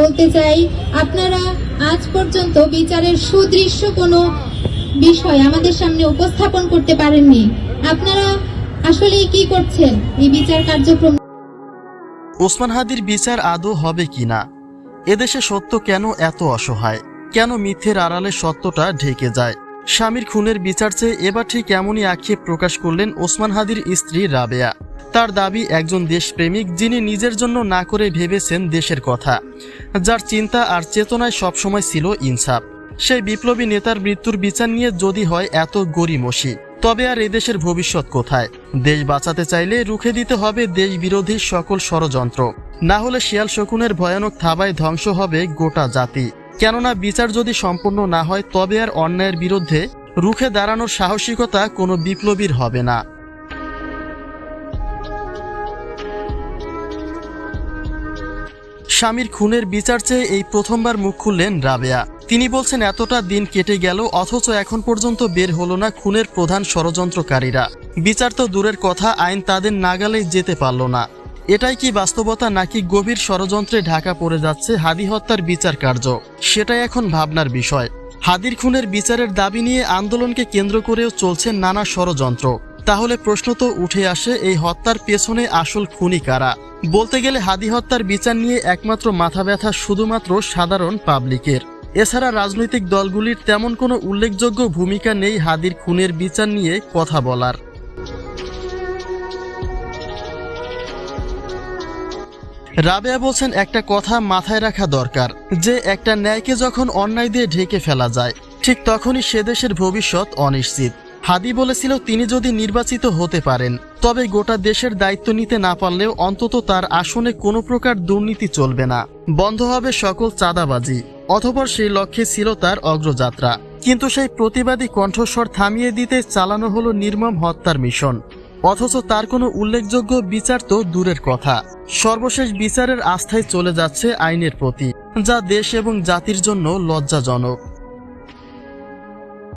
বলতে চাই, আপনারা আজ পর্যন্ত বিচারের সুদৃশ্য কোনো বিষয় আমাদের সামনে উপস্থাপন করতে পারেননি। আপনারা আসলে কি করছেন? এই বিচার কার্যক্রম ওসমান হাদির বিচার আদৌ হবে কিনা এদেশে সত্য কেন এত অসহায়? কেন মিথ্যের আড়ালে সত্যটা ঢেকে যায়? স্বামীর খুনের বিচার চেয়ে এবার ঠিক এমনই আক্ষেপ প্রকাশ করলেন ওসমান হাদির স্ত্রী রাবেয়া। তার দাবি, একজন দেশপ্রেমিক যিনি নিজের জন্য না করে ভেবেছেন দেশের কথা, যার চিন্তা আর চেতনায় সবসময় ছিল ইনসাফ। সেই বিপ্লবী নেতার মৃত্যুর বিচার নিয়ে যদি হয় এত গরিমসি তবে আর এদেশের ভবিষ্যৎ কোথায়? দেশ বাঁচাতে চাইলে রুখে দিতে হবে দেশ বিরোধী সকল ষড়যন্ত্র। না হলে শিয়াল শকুনের ভয়ানক থাবায় ধ্বংস হবে গোটা জাতি। কেননা বিচার যদি সম্পূর্ণ না হয়, তবে আর অন্যায়ের বিরুদ্ধে রুখে দাঁড়ানোর সাহসিকতা কোনো বিপ্লবীর হবে না। স্বামীর খুনের বিচার চেয়ে এই প্রথমবার মুখ খুললেন রাবেয়া। তিনি বলছেন, এতটা দিন কেটে গেল, অথচ এখন পর্যন্ত বের হলো না খুনের প্রধান ষড়যন্ত্রকারীরা। বিচার তো দূরের কথা, আইন তাদের নাগালে যেতে পারল না। এটাই কি বাস্তবতা নাকি গভীর ষড়যন্ত্রে ঢাকা পড়ে যাচ্ছে হাদি হত্যার বিচার কার্য? সেটাই এখন ভাবনার বিষয়। হাদির খুনের বিচারের দাবি নিয়ে আন্দোলনকে কেন্দ্র করেও চলছে নানা ষড়যন্ত্র। তাহলে প্রশ্ন তো উঠে আসে, এই হত্যার পেছনে আসল খুনি কারা? বলতে গেলে হাদি হত্যার বিচার নিয়ে একমাত্র মাথা ব্যথা শুধুমাত্র সাধারণ পাবলিকের। এছাড়া রাজনৈতিক দলগুলির তেমন কোনো উল্লেখযোগ্য ভূমিকা নেই হাদির খুনের বিচার নিয়ে কথা বলার। রাবেয়া বলছেন, একটা কথা মাথায় রাখা দরকার, যে একটা ন্যায়কে যখন অন্যায় দিয়ে ঢেকে ফেলা যায়, ঠিক তখনই সে দেশের ভবিষ্যৎ অনিশ্চিত। হাদি বলেছিল, তিনি যদি নির্বাচিত হতে পারেন, তবে গোটা দেশের দায়িত্ব নিতে না পারলেও অন্তত তার আসনে কোনো প্রকার দুর্নীতি চলবে না। বন্ধ হবে সকল চাঁদাবাজি, অথবা সেই লক্ষ্যে ছিল তার অগ্রযাত্রা। কিন্তু সেই প্রতিবাদী কণ্ঠস্বর থামিয়ে দিতে চালানো হলো নির্মম হত্যার মিশন। অথচ তার কোনো উল্লেখযোগ্য বিচার তো দূরের কথা। সর্বশেষ বিচারের আস্থায় চলে যাচ্ছে আইনের প্রতি, যা দেশ এবং জাতির জন্য লজ্জাজনক।